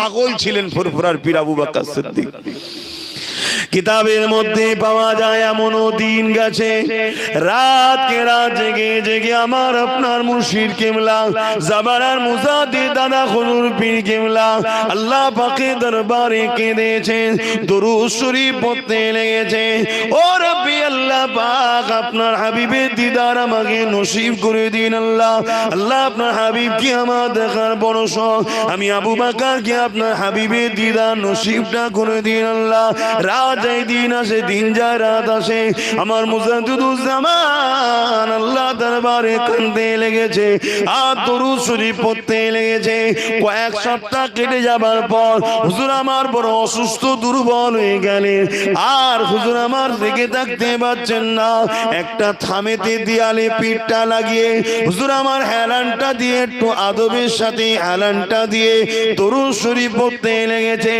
পাগল ছিলেন ফুরফুরার পীর আবু বাক্কা সিদ্দিক। কিতাবের মধ্যে পাওয়া যায় এমনও দিন গেছে। রাত কে রাত জেগে জেগে আমার আপনার মুর্শিদ কেমলা জাবারার মুসাদি দাদা হুজুর পীর কেমলা আল্লাহ পাকে দরবারে কেঁদেছেন, দরুদ শরীফ পড়তে লেগেছে। ও রব্বি আল্লাহ পাক, আপনার হাবিবের দিদার আমাকে নসিব করে দিন আল্লাহ। আল্লাহ আপনার হাবিবকে আমার দেখার বড় শখ। আমি আবু বাকার কি আপনার হাবিবের দিদার নসিবটা করে দিন আল্লাহ। রাত যায় দিন আসে, দিন যায় রাত আসে। আমার মুজাদুজ্জামান আল্লাহ দরবারে কান্দে লেগেছে, আর দরুদ শরীফ পড়তে লেগেছে। কয়েক সপ্তাহ কেটে যাবার পর হুজুর আমার বড় অসুস্থ, দুর্বল হয়ে গেলেন। আর হুজুর আমার দেখে থাকতে পারছেন না। একটা থামেতে দিয়ালে পিঠটা লাগিয়ে হুজুর আমার হেলানটা দিয়ে একটু আদবের সাথে হেলানটা দিয়ে তরুণ শরীফ পড়তে লেগেছে।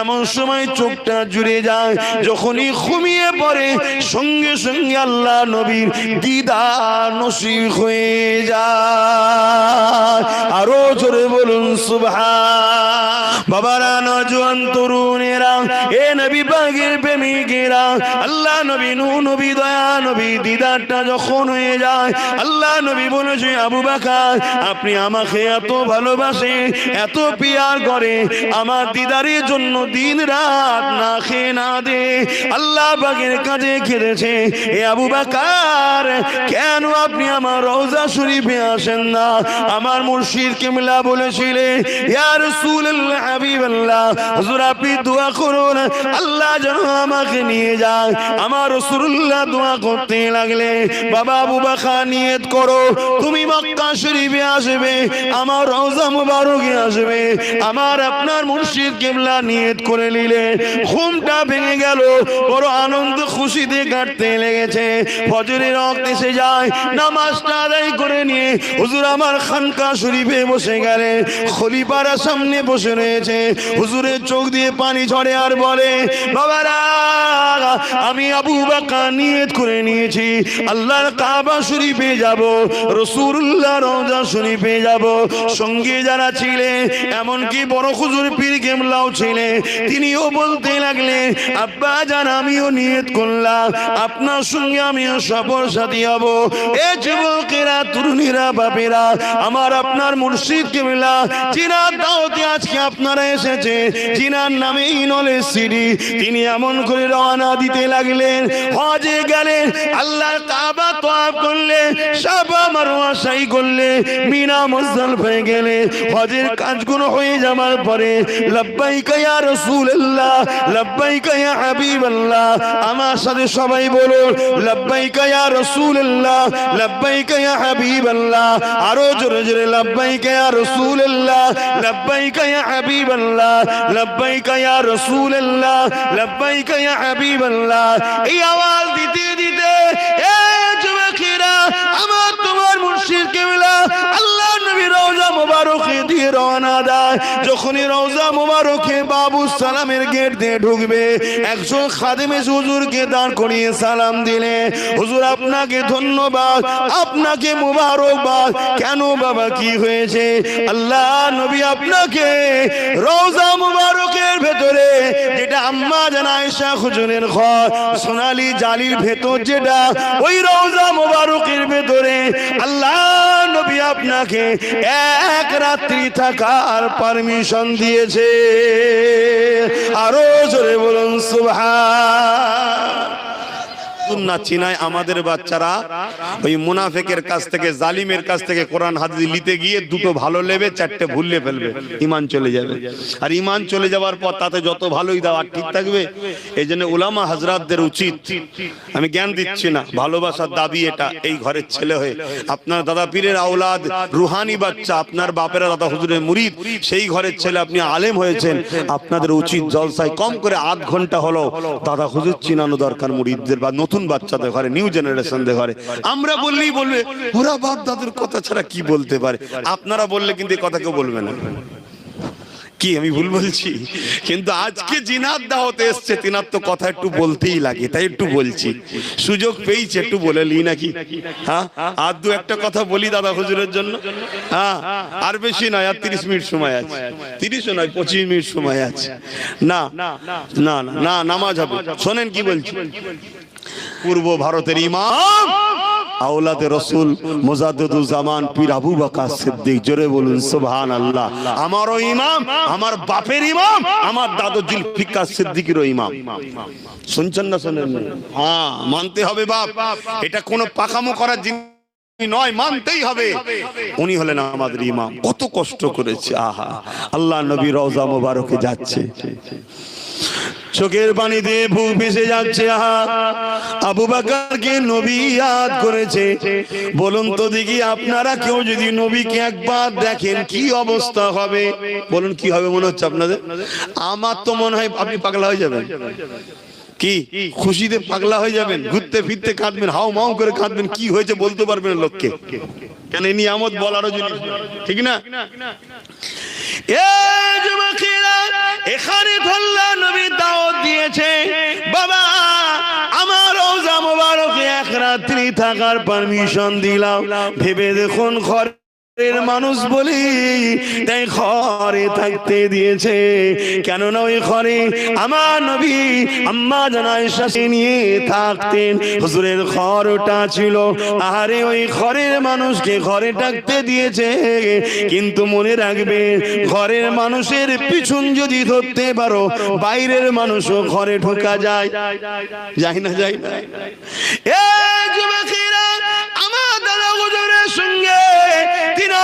এমন সময় চোখটা জুড়ে যায় যখনই ঘুমিয়ে পড়ে সঙ্গে সঙ্গে আল্লাহ নবীর দিদার নসিব হয়ে যায়। আরও জোরে বলুন সুবহান। বাবারা নজওয়ান তরুণেরা এ নবী পাকের প্রেমিকেরা আল্লাহ নবী নূ নবী দয়া নবী দিদারটা যখন হয়ে যায় আল্লাহ নবী বলেছে আবু বাকার আপনি আমাকে এত ভালোবাসে এত পিয়ার করে আমার দিদারের জন্য দিন রাত না খেয়ে না দে আল্লাহ বাগের কাজে খেলেছে। এ আবু বাকার, কেন আপনি আমার রওজা শরীফে আসেন না? আমার মুর্শিদ কেমলা বলেছিলেন ইয়া রাসূলুল্লাহ, হাবিবাল্লাহ, হুজুর আপনি দোয়া করুন, আল্লাহ যেন আমাকে নিয়ে যায় আমার রাসূলুল্লাহ দোয়া করতে লাগলে, বাবা আবু নিয়ত করো, তুমি মক্কা শরীফে আসবে, আমার রওজা মুবারকে আসবে। আমার আপনার মুর্শিদ কেবলা নিয়ত করে নিলে, ঘুমটা ভেঙে গেল। বড় আনন্দ খুশিতে কাটতে লেগেছে। ফজরের রক্ত এসে যায়। নামাজটা আদায় করে নিয়ে হুজুর আমার খানকা শরীফে বসে গেলে। খলিপাড়া সামনে বসে রয়েছে। হুজুরের চোখ দিয়ে পানি ঝরে আর বলে, বাবারা, আমি আবু বাকা নিয়ত করে নিয়েছি। আল্লাহর কাবা শরীফে যাব রসুল্লাহ রওজা শরীফে যাব। সঙ্গে যারা ছিলেন, এমনকি বড় হুজুর পীর কেমলাও ছিলেন, তিনিও বলতে লাগলেন আব্বা জান, আমিও নিয়ত করলাম। আপনার সঙ্গে আমিও সফর সাথী হব। এ যুবকেরা, তরুণীরা, বাপেরা, আমার আপনার মুর্শিদ কেমলা চিনার দাওতে আজকে আপনারা এসেছে চিনার নামে ইনলে সিডি তিনি এমন করে রওনা দিতে লাগলেন, হজে গেলেন, আল্লাহর কাবা তোয়াব করলে সাবা মারওয়া সাই করলে মিনা মুজদাল হয়ে গেলে হজের কাজগুলো হয়ে যাওয়ার পরে, লাব্বাইকা ইয়া রাসূলুল্লাহ, লাব্বাইকা ইয়া হাবিবাল্লাহ, আমার সাথে সবাই বলুন, লাব্বাইকা ইয়া রাসূলুল্লাহ ইয়া হাবিবাল্লাহ, আরও জোরে জোরে ইয়া রাসূলুল্লাহ ইয়া হাবিবাল্লাহ ইয়া রাসূলুল্লাহ ইয়া হাবিবাল্লাহ। এই আওয়াজ দিতে দিতে, এ আমার তোমার মুর্শিদ কেবলা, আল্লাহ মোবারকে দিয়ে রওনা দেয়। যখনই রওজা মোবারকে বাবু সালামের গেট দিয়ে ঢুকবে, একজন খাদেমে হুজুরকে দাঁড় করিয়ে সালাম দিলে, হুজুর, আপনাকে ধন্যবাদ, আপনাকে কেন বাবা, কি হয়েছে? আল্লাহ নবী আপনাকে রওজা মুবারকের ভেতরে যেটা আম্মা হুজুরের ঘর, সোনালী জালির ভেতর যেটা, ওই রওজা মুবারকের ভেতরে আল্লাহ নবী আপনাকে এক রাত্রি থাকার পারমিশন দিয়েছে। আরও জোরে বলুন সুবহান। না চিনায় আমাদের বাচ্চারা ওই মুনাফেকের কাছ থেকে, জালিমের কাছ থেকে কোরআন, হাদিস নিতে গিয়ে দুটো ভালো নেবে চারটে ভুললে ফেলবে। ইমান চলে যাবে। আর ইমান চলে যাওয়ার পর তাতে যত ভালোই দাও, আর ঠিক থাকবে? এই জন্য উলামা হাজরাতদের উচিত। আমি জ্ঞান দিচ্ছি না, ভালোবাসার দাবি এটা, এই ঘরের ছেলে হয়ে। আপনার দাদা পীরের আওলাদ, রুহানি বাচ্চা, আপনার বাপেরা দাদা হুজুরের মুরিদ, সেই ঘরের ছেলে আপনি আলেম হয়েছেন, আপনাদের উচিত জলসায় কম করে আধ ঘণ্টা হলো দাদা হুজুর চিনানো দরকার মুরিদদের বা নতুন বাচ্চাদের ঘরে নিউ জেনারেশনদের ঘরে। আমরা বললেই বলবে, ওরা বাপ দাদুর কথা ছাড়া কি বলতে পারে? আপনারা বললে কিন্তু এই কথা কেউ বলবে না। কি আমি ভুল বলছি? কিন্তু আজকে জিনার দাওয়াতে এসছে, তিনার তো কথা একটু বলতেই লাগে, তাই একটু বলছি। সুযোগ পেয়েছে একটু বলে লি নাকি? হ্যাঁ? আর দু একটা কথা বলি দাদা হুজুরের জন্য। হ্যাঁ? আর বেশি নয়, আর তিরিশ মিনিট সময় আছে। তিরিশও নয়, পঁচিশ মিনিট সময় আছে। না না না না, নামাজ হবে। শোনেন কি বলছি। পূর্ব ভারতের ইমাম। আওলাদে রসুল মোজাদুজ্জামান পীর আবু বকর সিদ্দিক, জোরে বলুন সুবহান আল্লাহ আমারও ইমাম, আমার বাপের ইমাম, আমার দাদু জুলফিকার সিদ্দিকেরও ইমাম। শুনছেন না শোনেন হ্যাঁ মানতে হবে বাপ। এটা কোনো পাকামো করার জিনিস নয়, মানতেই হবে। উনি হলেন আমাদের ইমাম। কত কষ্ট করেছে, আহা। আল্লাহ নবী রওজা মোবারকে যাচ্ছে। চোখের পানি দিয়ে বুক ভেসে যাচ্ছে আহা। আবু বাকারকে নবী ইয়াদ করেছে। বলুন তো দেখি আপনারা কেউ যদি নবীকে একবার দেখেন কি অবস্থা হবে? বলুন কি হবে মনে হচ্ছে আপনাদের? আমার তো মনে হয় আপনি পাগলা হয়ে যাবেন। কি? খুশিতে পাগলা হয়ে যাবেন ঘুরতে ফিরতে কাঁদবেন হাও মাও করে কাঁদবেন কি হয়েছে বলতে পারবেন লোককে? কেন নিয়ামত বলারও জিনিস। ঠিক না? এ যুবকেরা, এখানে ধরলা নবী দাওয়াত দিয়েছে। বাবা, আমার ওজা এক রাত্রি থাকার পারমিশন দিলাম। ভেবে দেখুন ঘর মানুষ বলি, তাই ঘরে থাকতে দিয়েছে। কেননা ওই ঘরে আমার নবী, আম্মা জানায় শাসে নিয়ে থাকতেন। হুজুরের ঘরটা ছিল। আরে ওই ঘরের মানুষকে ঘরে থাকতে দিয়েছে। কিন্তু মনে রাখবে, ঘরের মানুষের পিছন যদি ধরতে পারো, বাইরের মানুষও ঘরে ঢোকা যায়। যায় না যাই না। এ যুবকেরা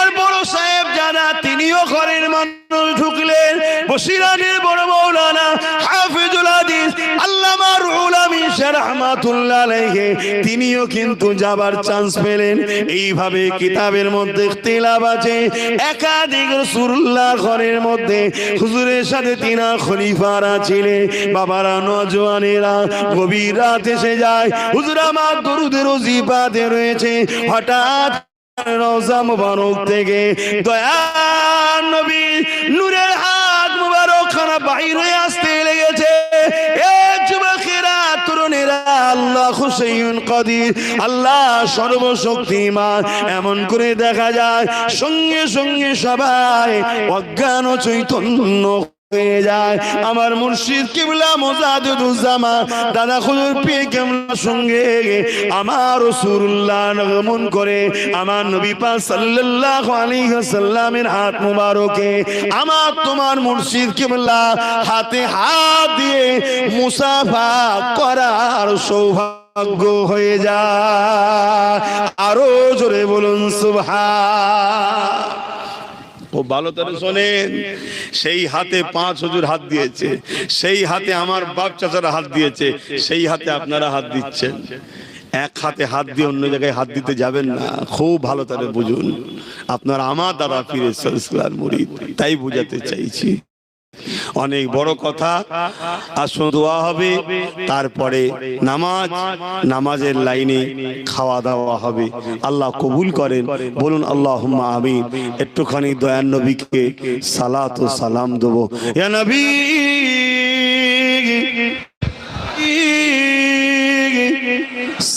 তিনার বড় সাহেব যারা তিনিও ঘরের মানুষ ঢুকলেন। বসিরানের বড় মৌলানা হাফিজুল হাদিস, আল্লামা রুহুল আমিন রাহমাতুল্লাহ তিনিও কিন্তু যাবার চান্স পেলেন। এইভাবে কিতাবের মধ্যে আছে। একাধিক রাসূলুল্লাহ ঘরের মধ্যে হুজুরের সাথে তিনা খলিফারা বাবারা নজওয়ানেরা গভীর রাত এসে যায়। দরুদের রয়েছে। হঠাৎ রওজা মুবারক থেকে দয়ার নবী নূরের হাত মুবারক খানা বাহির হয়ে আসতে লেগেছে। দেখা যায়, সঙ্গে সঙ্গে সবাই অজ্ঞান চৈতন্য হয়ে যায়। আমার মুর্শিদ কিবলা মোজাদুজ্জামা দাদা খুদুর পিয়ে কেমলার সঙ্গে আমার রাসূলুল্লাহ আগমন করে আমার নবী পাক সাল্লাল্লাহু আলাইহি হাত মুবারকে আমার তোমার মুর্শিদ কিবলা হাতে হাত দিয়ে মুসাফা করার সৌভাগ্য হয়ে যায়। আরও জোরে বলুন সুবহান। ও ভালো করে শোনেন সেই হাতে পাঁচ হুজুর হাত দিয়েছে সেই হাতে আমার বাপ চাচারা হাত দিয়েছে সেই হাতে আপনারা হাত দিচ্ছেন। এক হাতে হাত দিয়ে অন্য জায়গায় হাত দিতে যাবেন না। খুব ভালো করে বুঝুন। আপনার আমার দাদা ফিরে ইসলাম মুরিদ। তাই বুঝাতে চাইছি। অনেক বড় কথা। আসুন দোয়া হবে তারপরে নামাজ নামাজের লাইনে খাওয়া দাওয়া হবে। আল্লাহ কবুল করেন। বলুন আল্লাহ আমিন। একটুখানি দয়ান নবীকে সালাত ও সালাম দেবো। ইয়া নবী!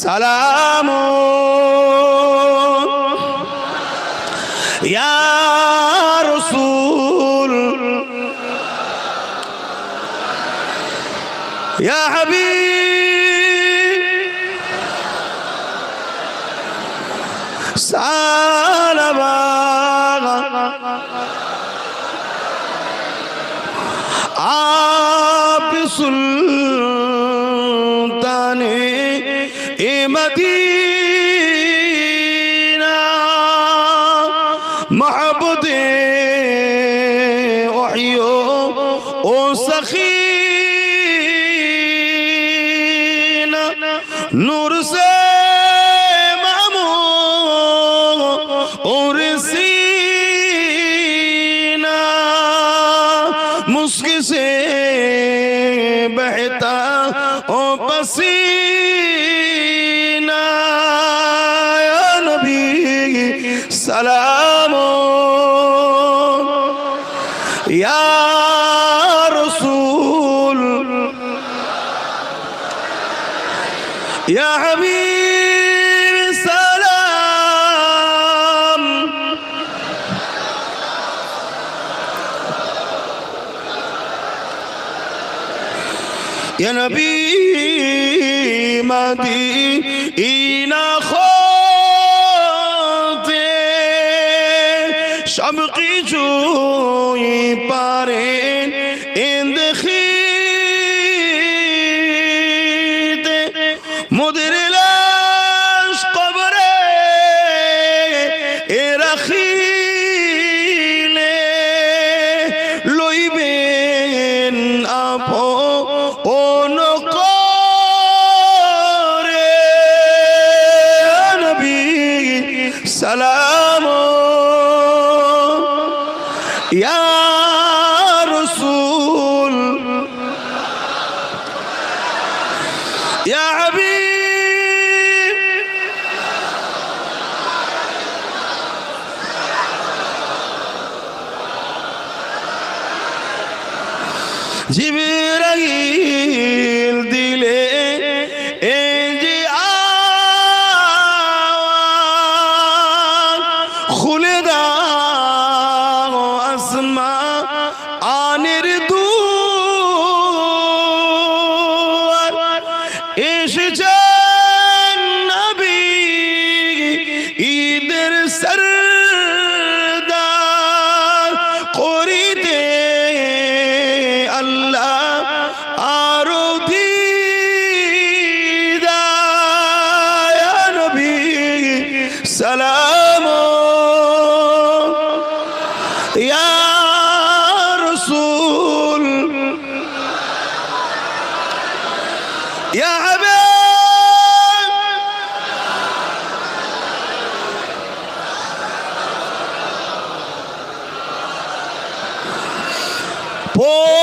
সালাম ইয়া রসুল। ইয়া হাবিব সালামা আপ সুলতানে এ মদিনা মাহবুদে নবী মদি ইনা খোতে সব কিছুই পারে। জিবরাইল দিলে Paul.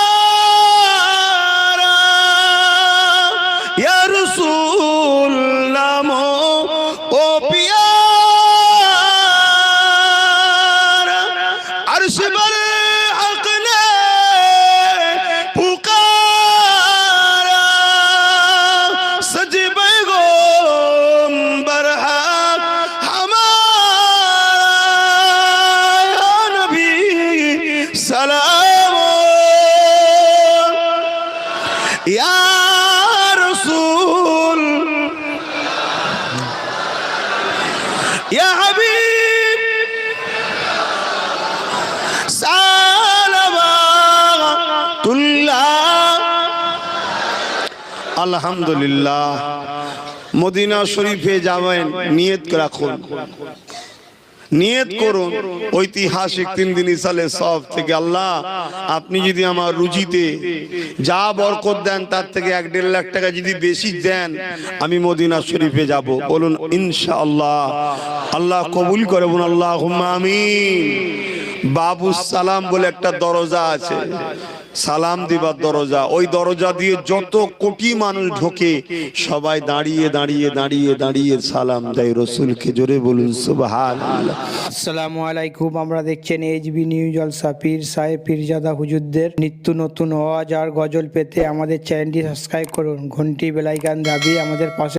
আলহামদুলিল্লাহ। মদিনা শরীফে যাবেন, নিয়ত রাখুন। নিয়ত করুন, ঐতিহাসিক তিন দিন সালে সব থেকে আল্লাহ, আপনি যদি আমার রুজিতে যা বরকত দেন, তার থেকে এক দেড় লাখ টাকা যদি বেশি দেন, আমি মদিনা শরীফে যাব। বলুন, ইনশাআল্লাহ। আল্লাহ কবুল করে বলুন আল্লাহ আমিন। বাবু সালাম বলে একটা দরজা আছে। সালাম দিবার দরজা। ওই দরজা দিয়ে যত কোটি মানুষ ঢোকে, সবাই দাঁড়িয়ে দাঁড়িয়ে দাঁড়িয়ে দাঁড়িয়ে সালাম দেয় রসুলকে। জোরে বলুন সুবহান আসসালামু আলাইকুম, আমরা দেখছেন এইচবি নিউজ অল সাপির সাহেব পীরজাদা হুজুরদের নিত্য নতুন ওয়াজ আর গজল পেতে আমাদের চ্যানেলটি সাবস্ক্রাইব করুন। ঘন্টি বেলাইকান দাবি আমাদের পাশে